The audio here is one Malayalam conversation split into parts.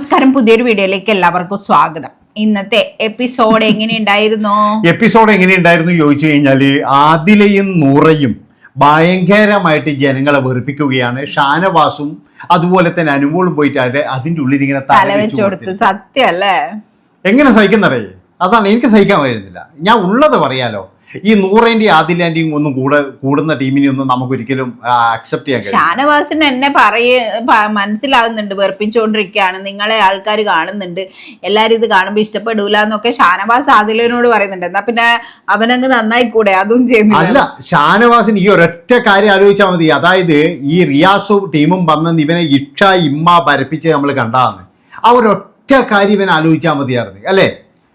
നമസ്കാരം പുതിയൊരു വീഡിയോയിലേക്ക് എല്ലാവർക്കും സ്വാഗതം. ഇന്നത്തെ എപ്പിസോഡ് എങ്ങനെയുണ്ടായിരുന്നു? എപ്പിസോഡ് എങ്ങനെയുണ്ടായിരുന്നു ചോദിച്ചു കഴിഞ്ഞാൽ ആദിലയും നൂറയും ഭയങ്കരമായിട്ട് ജനങ്ങളെ വെറുപ്പിക്കുകയാണ്. ഷാനവാസും അതുപോലെ തന്നെ അനുമോളും പോയിട്ട് അതിന്റെ ഉള്ളിൽ ഇങ്ങനെ തല വെച്ച് കൊടുത്ത് സത്യം അല്ലേ? എങ്ങനെ സഹിക്കുന്നറിയേ? അതാണ് എനിക്ക് സഹിക്കാൻ വരുന്നില്ല ഞാൻ ഉള്ളത് പറയാലോ. ഈ നൂറേന്റെയും ആദിലാന്റെയും ഒന്നും കൂടെ കൂടുന്ന ടീമിനെ ഒന്നും നമുക്ക് ഒരിക്കലും അക്സെപ്റ്റ് ചെയ്യാൻ കഴിയും ഷാനവാസിന് എന്നെ പറയ മനസ്സിലാവുന്നുണ്ട് വെറുപ്പിച്ചുകൊണ്ടിരിക്കുകയാണ് നിങ്ങളെ ആൾക്കാർ കാണുന്നുണ്ട് എല്ലാരും ഇത് കാണുമ്പോൾ ഇഷ്ടപ്പെടൂല എന്നൊക്കെ ഷാനവാസ് ആദിലിനോട് പറയുന്നുണ്ട്. എന്നാ പിന്നെ അവനങ്ങ് നന്നായി കൂടെ അതും ചെയ്യുന്നു അല്ല ഷാനവാസിന് ഈ ഒരൊറ്റ കാര്യം ആലോചിച്ചാൽ മതി. അതായത് ഈ റിയാസു ടീമും വന്നെന്ന് ഇവനെ ഇക്ഷ ഇമ്മ പരപ്പിച്ച് നമ്മൾ കണ്ടാന്ന്. ആ ഒരൊറ്റ കാര്യം ഇവൻ ആലോചിച്ചാൽ മതിയായിരുന്നു അല്ലേ?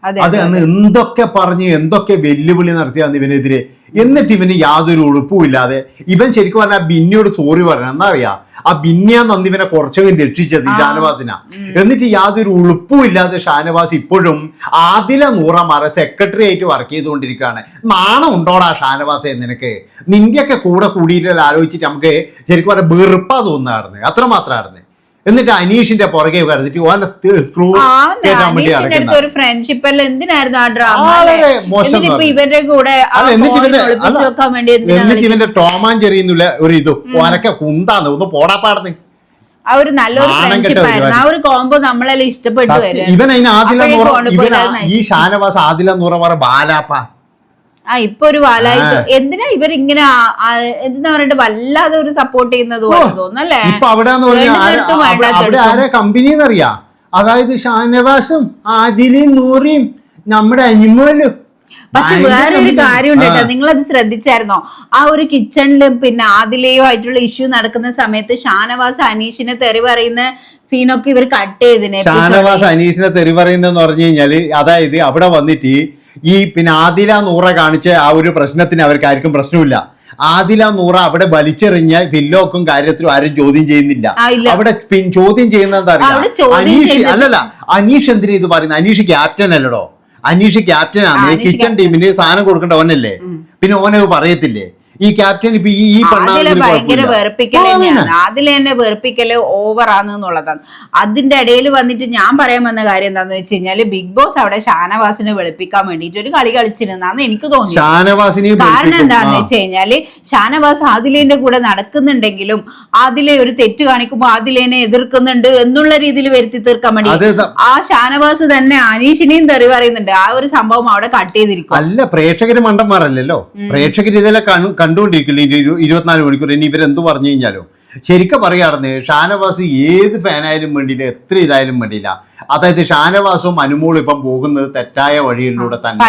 അതെ, അന്ന് എന്തൊക്കെ പറഞ്ഞ് എന്തൊക്കെ വെല്ലുവിളി നടത്തി അന്ന് ഇവനെതിരെ. എന്നിട്ട് ഇവന് യാതൊരു ഉളുപ്പുമില്ലാതെ ഇവൻ ശരിക്കും പറഞ്ഞാൽ ബിന്നിയോട് സോറി പറയണം. എന്താ അറിയാ ആ ബിന്നിയാന്ന് അന്ന് ഇവനെ കുറച്ചെങ്കിലും രക്ഷിച്ചത് ഷാനവാസിന. എന്നിട്ട് യാതൊരു ഉളുപ്പുമില്ലാതെ ഷാനവാസ് ഇപ്പോഴും ആദില നൂറമാറെ സെക്രട്ടറി ആയിട്ട് വർക്ക് ചെയ്തുകൊണ്ടിരിക്കുകയാണ്. നാണം ഉണ്ടോടാ ഷാനവാസെ നിനക്ക്? നിന്റെയൊക്കെ കൂടെ കൂടിയിട്ട് ആലോചിച്ചിട്ട് നമുക്ക് ശരിക്കും പറഞ്ഞാൽ വെറുപ്പാ തോന്നാറുണ്ട്. അത്രമാത്രമായിരുന്നു എന്നിട്ട് അനീഷിന്റെ പുറകെ കരുതിട്ട് ഓന്റെ സ്ക്രൂ ആ കേട്ടാൻ വേണ്ടി അനീഷിന്റെ അടുത്ത് നടക്കുന്ന? ഒരു ഫ്രണ്ട്ഷിപ്പ് അല്ല എന്തിനായിരുന്നു ആ ഡ്രാമ വളരെ മോശം ഇവരുടെ കൂടെ എന്നിട്ട് ഇവന്റെ എന്നിട്ട് ഇവന്റെ ടോമാൻ ചെറിയുന്നില്ല ഒരു ഇത്. ഓനൊക്കെ കുന്താന്ന്. ഒന്ന് പോടാപ്പാടുന്നു ആ ഒരു നല്ലൊരു. ആ ഒരു കോംബോ നമ്മളെല്ലാം ഇഷ്ടപ്പെട്ടു ഇവൻ അതിന് ആദില ഇവൻ ഈ. ഷാനവാസ് ആദില നൂറ പറ ബാലാപ്പ. ആ ഇപ്പൊ ഒരു വാലായി എന്തിനാ ഇവരിങ്ങനെ ഇങ്ങനെ എന്താ പറഞ്ഞിട്ട് വല്ലാതെ ഒരു സപ്പോർട്ട് ചെയ്യുന്നത് തോന്നുന്നല്ലേ? ഇപ്പൊ അവിടെ. ആരാ കമ്പനി എന്നറിയാ? അതായത് ഷാനവാസും ആദിലും നൂറിയും നമ്മുടെ അനിമലും. പക്ഷെ വേറൊരു കാര്യം കാര്യമുണ്ട് കേട്ടോ. നിങ്ങൾ അത് ശ്രദ്ധിച്ചായിരുന്നോ? ആ ഒരു കിച്ചണിലും പിന്നെ ആദിലെയോ ആയിട്ടുള്ള ഇഷ്യൂ നടക്കുന്ന സമയത്ത് ഷാനവാസ് അനീഷിനെ തെറി പറയുന്ന സീനൊക്കെ ഇവർ കട്ട് ചെയ്തിന് ഷാനവാസ് അനീഷിനെ തെറി പറയുന്നതെന്ന് പറഞ്ഞു കഴിഞ്ഞാൽ അതായത് അവിടെ വന്നിട്ട് ഈ പിന്നെ ആദില നൂറ കാണിച്ച ആ ഒരു പ്രശ്നത്തിന് അവർക്ക് ആർക്കും പ്രശ്നമില്ല. ആദില നൂറ അവിടെ വലിച്ചെറിഞ്ഞ ഫില്ലോക്കും കാര്യത്തിലും ആരും ചോദ്യം ചെയ്യുന്നില്ല. അവിടെ ചോദ്യം ചെയ്യുന്നത് അറിയാ? ചോദ്യം അനീഷ് അല്ലല്ല അനീഷ് എന്തിനാ ഇത് പറയുന്നത്? അനീഷ് ക്യാപ്റ്റൻ അല്ലടോ. അനീഷ് ക്യാപ്റ്റൻ ആണ്. കിച്ചൺ ടീമിന് സാധനം കൊടുക്കേണ്ട ഓനല്ലേ? പിന്നെ ഓനത് പറയത്തില്ലേ? ഈ ക്യാപ്റ്റൻ ഇപ്പൊ ഈ ഈ ഭയങ്കര. വെറുപ്പിക്കൽ തന്നെയാണ്. അതിൽ തന്നെ വെറുപ്പിക്കൽ ഓവർ എന്നുള്ളതാണ്. അതിന്റെ ഇടയിൽ വന്നിട്ട് ഞാൻ പറയാൻ വന്ന കാര്യം എന്താന്ന് വെച്ച് കഴിഞ്ഞാൽ ബിഗ് ബോസ് അവിടെ ഷാനവാസിനെ വെളുപ്പിക്കാൻ വേണ്ടിട്ട് ഒരു കളി കളിച്ചിരുന്നാന്ന് എനിക്ക് തോന്നി ഷാനവാസിനെ കാരണം. എന്താന്ന് വെച്ച് കഴിഞ്ഞാൽ ഷാനവാസ് ആദിലേന്റെ കൂടെ നടക്കുന്നുണ്ടെങ്കിലും ആദിലെ ഒരു തെറ്റ് കാണിക്കുമ്പോൾ ആദിലേനെ എതിർക്കുന്നുണ്ട് എന്നുള്ള രീതിയിൽ വരുത്തി തീർക്കാൻ വേണ്ടി ആ ഷാനവാസ് തന്നെ അനീഷിനെയും തെറി പറയുന്നുണ്ട്. ആ ഒരു സംഭവം അവിടെ കട്ട് ചെയ്തിരിക്കും അല്ല പ്രേക്ഷകര് മണ്ടന്മാരല്ലല്ലോ. പ്രേക്ഷകർ ഇതെല്ലാം കണ്ടുകൊണ്ടിരിക്കില്ല? ഇരുപത്തിനാല് മണിക്കൂർ. ഇനി ഇവരെന്ത് പറഞ്ഞു കഴിഞ്ഞാലോ? ശരിക്കും പറയുകയാണെന്ന് ഷാനവാസ് ഏത് ഫാനായാലും വേണ്ടിയില്ല എത്ര ഇതായാലും വേണ്ടിയില്ല. അതായത് ഷാനവാസും അനുമോളും ഇപ്പം പോകുന്നത് തെറ്റായ വഴിയിലൂടെ തന്നെ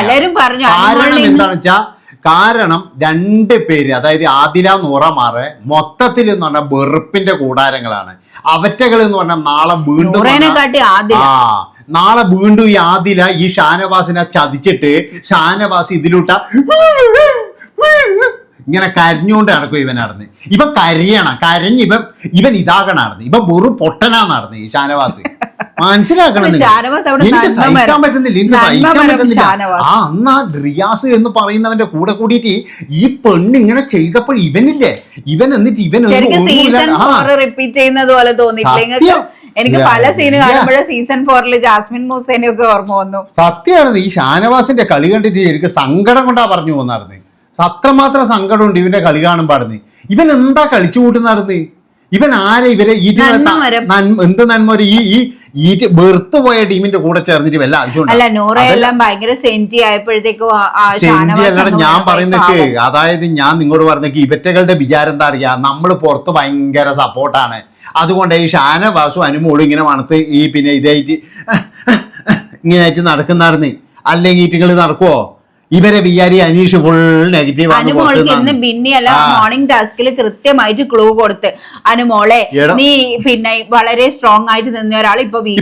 കാരണം എന്താണെന്ന് വെച്ചാൽ കാരണം രണ്ട് പേര് അതായത് ആദില നൂറമാറെ മൊത്തത്തിൽ എന്ന് പറഞ്ഞാൽ വെറുപ്പിന്റെ കൂടാരങ്ങളാണ്. അവറ്റകൾ എന്ന് പറഞ്ഞാൽ നാളെ വീണ്ടും ആ നാളെ വീണ്ടും ഈ ആദില ഈ ഷാനവാസിനെ ചതിച്ചിട്ട് ഷാനവാസ് ഇതിലൂട്ട ഇങ്ങനെ കരഞ്ഞുകൊണ്ട് നടക്കും ഇവൻ നടന്ന്. ഇവൻ കരയണം കരഞ്ഞ് ഇവൻ ഇവൻ ഇതാകണം നടന്ന്. ഇവൻ വെറും പൊട്ടനാ നടന്ന് ഈ ഷാനവാസ്. മനസ്സിലാക്കണം ഷാനവാസ് അവിടെ എനിക്ക് നന്മ സഹിക്കാൻ മരം. പറ്റുന്നില്ല എനിക്ക് സഹിക്കാൻ പറ്റുന്നില്ല. ആ അന്ന് ആ റിയാസ് എന്ന് പറയുന്നവന്റെ കൂടെ കൂടിയിട്ട് ഈ പെണ്ണ് ഇങ്ങനെ ചെയ്തപ്പോൾ ഇവനില്ലേ? ഇവൻ എന്നിട്ട് ഇവൻ റിപ്പീറ്റ് ചെയ്യുന്നത് പോലെ തോന്നി എനിക്ക് പല സീന്. കാണുമ്പോഴേ സീസൺ ഫോറിൽ ജാസ്മിൻ മൂസേനെ ഒക്കെ ഓർമ്മ വന്നു. സത്യമാണ് ഈ ഷാനവാസിന്റെ കളി കണ്ടിട്ട് എനിക്ക് സങ്കടം കൊണ്ടാ പറഞ്ഞു പോന്നാർന്ന് അത്രമാത്രം സങ്കടമുണ്ട് ഇവന്റെ കളി കാണുമ്പാടുന്ന് ഇവൻ എന്താ കളിച്ചു കൂട്ടുന്നാർന്ന് ഇവൻ ആരെ ഇവരെ എന്ത് നന്മ ഒരു ഈ ഈ ഈ വെറുത്തു പോയ ടീമിന്റെ കൂടെ ചേർന്നിട്ട് വല്ല ആവശ്യമുണ്ട് ഞാൻ പറയുന്നത് പറയുന്നൊക്കെ അതായത് ഞാൻ നിങ്ങളോട് പറഞ്ഞ ഇവറ്റകളുടെ വിചാരം എന്താ അറിയാ? നമ്മൾ പുറത്ത് ഭയങ്കര സപ്പോർട്ടാണ്. അതുകൊണ്ട് ഈ ഷാന വാസു അനുമോളും ഇങ്ങനെ മണത്ത് ഈ പിന്നെ ഇതായിട്ട് ഇങ്ങനെ ആയിട്ട് നടക്കുന്നതായിരുന്നു അല്ലെങ്കിൽ ഈറ്റുകൾ നടക്കുവോ? ഇവരെ വിചാരി അനീഷ് ഫുൾ നെഗറ്റീവ് അനുമോൾക്ക് ഇന്ന് പുറത്തുനിന്ന്. ബിന്നി അല്ല മോർണിംഗ് ടാസ്കിൽ കൃത്യമായിട്ട് ക്ലൂ കൊടുത്ത്. അനുമോളെ നീ പിന്നെ വളരെ സ്ട്രോങ് ആയിട്ട് നിന്ന ഒരാൾ ഇപ്പൊ weak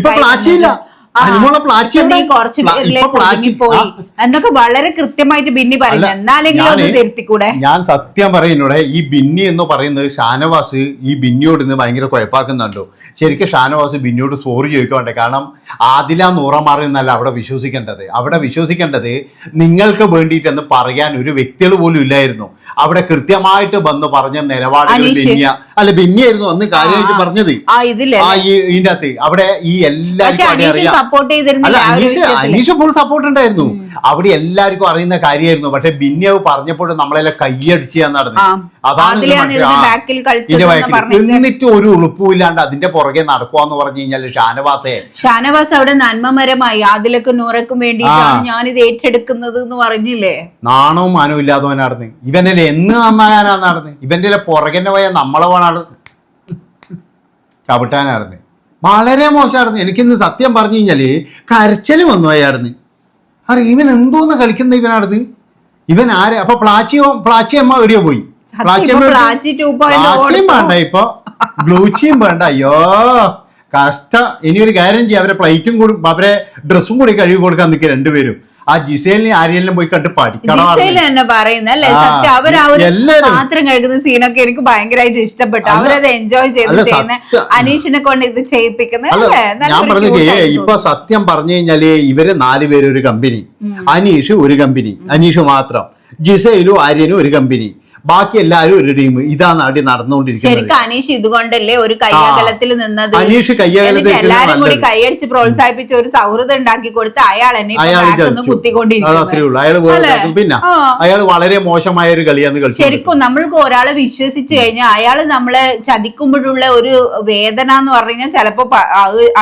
ഒതുങ്ങിപ്പോയി. എന്നൊക്കെ വളരെ കൃത്യമായിട്ട് ബിന്നി പറയുന്നു. എന്നാലെങ്കിലും ഒന്ന് തിരുത്തിക്കൂടെ ഞാൻ സത്യം പറയുന്നൂടെ ഈ ബിന്നി എന്ന് പറയുന്നത് ഷാനവാസ് ഈ ബിന്നിയോട് ഇന്ന് ഭയങ്കര കുഴപ്പാക്കുന്നുണ്ടോ ശരിക്കും ഷാനവാസ് ബിന്നിയോട് സോറി ചോദിക്കണ്ടേ കാരണം ആദില നൂറമാറി എന്നല്ല അവിടെ വിശ്വസിക്കേണ്ടത്. അവിടെ വിശ്വസിക്കേണ്ടത് നിങ്ങൾക്ക് വേണ്ടിയിട്ടെന്ന് പറയാൻ ഒരു വ്യക്തികൾ പോലും ഇല്ലായിരുന്നു. അവിടെ കൃത്യമായിട്ട് വന്ന് പറഞ്ഞ നിലപാടുകൾ ബിന്യ അല്ല ബെന്യായിരുന്നു അന്ന് കാര്യമായിട്ട്. പറഞ്ഞത്. ആ ഇതിന്റെ അകത്ത്. അവിടെ ഈ എല്ലാവർക്കും അല്ല അനീഷ് അനീഷ് ഫുൾ സപ്പോർട്ട് ഉണ്ടായിരുന്നു. അവിടെ എല്ലാവർക്കും അറിയുന്ന കാര്യമായിരുന്നു. പക്ഷെ ബിന്യവ് പറഞ്ഞപ്പോഴും നമ്മളെല്ലാം കൈയടിച്ച് നടന്നു. അതാണ് എന്നിട്ട് ഒരു ഉളുപ്പുമില്ലാണ്ട് അതിന്റെ പുറകെ നടക്കുവാന്ന് പറഞ്ഞു കഴിഞ്ഞാൽ ഷാനവാസെ. ഷാനവാസ് അവിടെ നന്മമരമായി. ആദിലക്കും നൂറക്കും വേണ്ടി ഞാനിത് ഏറ്റെടുക്കുന്നത് എന്ന് പറഞ്ഞില്ലേ? നാണവും മാനവും ഇല്ലാത്തവനായിരുന്നു. ഇവനെ ഇവനല്ലേ എന്ന് നന്നാകാനാ നടന്ന്. ഇവന്റെ പുറകെന്നെ പോയാൽ നമ്മളെ പോണാണ് ചവിട്ടാനായിരുന്നു. വളരെ മോശമായിരുന്നു. എനിക്കിന്ന് സത്യം പറഞ്ഞു കഴിഞ്ഞാൽ കരച്ചൽ വന്നു പോയായിരുന്നു അറി ഇവൻ എന്തോന്ന് കളിക്കുന്ന ഇവനാടുന്ന് ഇവൻ ആര്? അപ്പൊ പ്ലാച്ചിയോ പ്ലാച്ചി അമ്മ എവിടെയോ പോയി? സത്യം പ്ലാച്ചി ഇപ്പൊ അമ്മ എവിടെ- പ്ലാച്ചി 2.0 പ്ലാച്ചിയും. വേണ്ട ഇപ്പൊ. ബ്ലൂച്ചിയും വേണ്ട. അയ്യോ കഷ്ട. ഇനി ഒരു കാര്യം ചെയ്യാം അവരെ പ്ലേറ്റും കൂടി അവരെ ഡ്രസ്സും കൂടി കഴുകി കൊടുക്കാൻ നിൽക്കുക രണ്ടുപേരും. ആ ജിസേലിനെ ആര്യലിനെ പോയി കണ്ട് പഠിക്കണം ജിസയിൽ തന്നെ പറയുന്നത് അല്ലേ സത്യം അവർ ആ ഒരു എല്ലാരും. പാത്രം കഴുകുന്ന സീനൊക്കെ എനിക്ക് ഭയങ്കരമായിട്ട് ഇഷ്ടപ്പെട്ടു അവരത് എൻജോയ് ചെയ്ത് അല്ല, ചെയ്യുന്ന സത്യം. അനീഷിനെ കൊണ്ട് ഇത് ചെയ്യിപ്പിക്കുന്നത് അല്ല അല്ലേ? ഞാൻ പറഞ്ഞു പറഞ്ഞത് cute ആയിരുന്നു. ഇപ്പൊ സത്യം പറഞ്ഞു കഴിഞ്ഞാൽ ഇവർ നാലുപേര് ഒരു കമ്പനി അനീഷ് ഒരു കമ്പനി അനീഷ് മാത്രം ജിസയിലും ആര്യനും ഒരു കമ്പനി ബാക്കി എല്ലാരും ഒരു ടീം. ഇതാണ് അടി നടന്നുകൊണ്ടിരിക്കുന്നത്. അനീഷ് ഇതുകൊണ്ടല്ലേ ഒരു കയ്യകലത്തിൽ നിന്നത്? അനീഷ് കയ്യകലത്തിൽ എല്ലാരും കൂടി കൈയടിച്ച് പ്രോത്സാഹിപ്പിച്ച് ഒരു സൗഹൃദം ഉണ്ടാക്കി കൊടുത്ത് അയാൾ എന്നെ ഇപ്പൊ അയാൾ പിന്നെ അയാൾ വളരെ മോശമായ ഒരു കളിയാണ് കളിച്ചു ശരിക്കും നമ്മൾക്ക് ഒരാളെ വിശ്വസിച്ച് കഴിഞ്ഞാൽ അയാൾ നമ്മളെ ചതിക്കുമ്പോഴുള്ള ഒരു വേദന എന്ന് പറഞ്ഞാൽ ചിലപ്പോ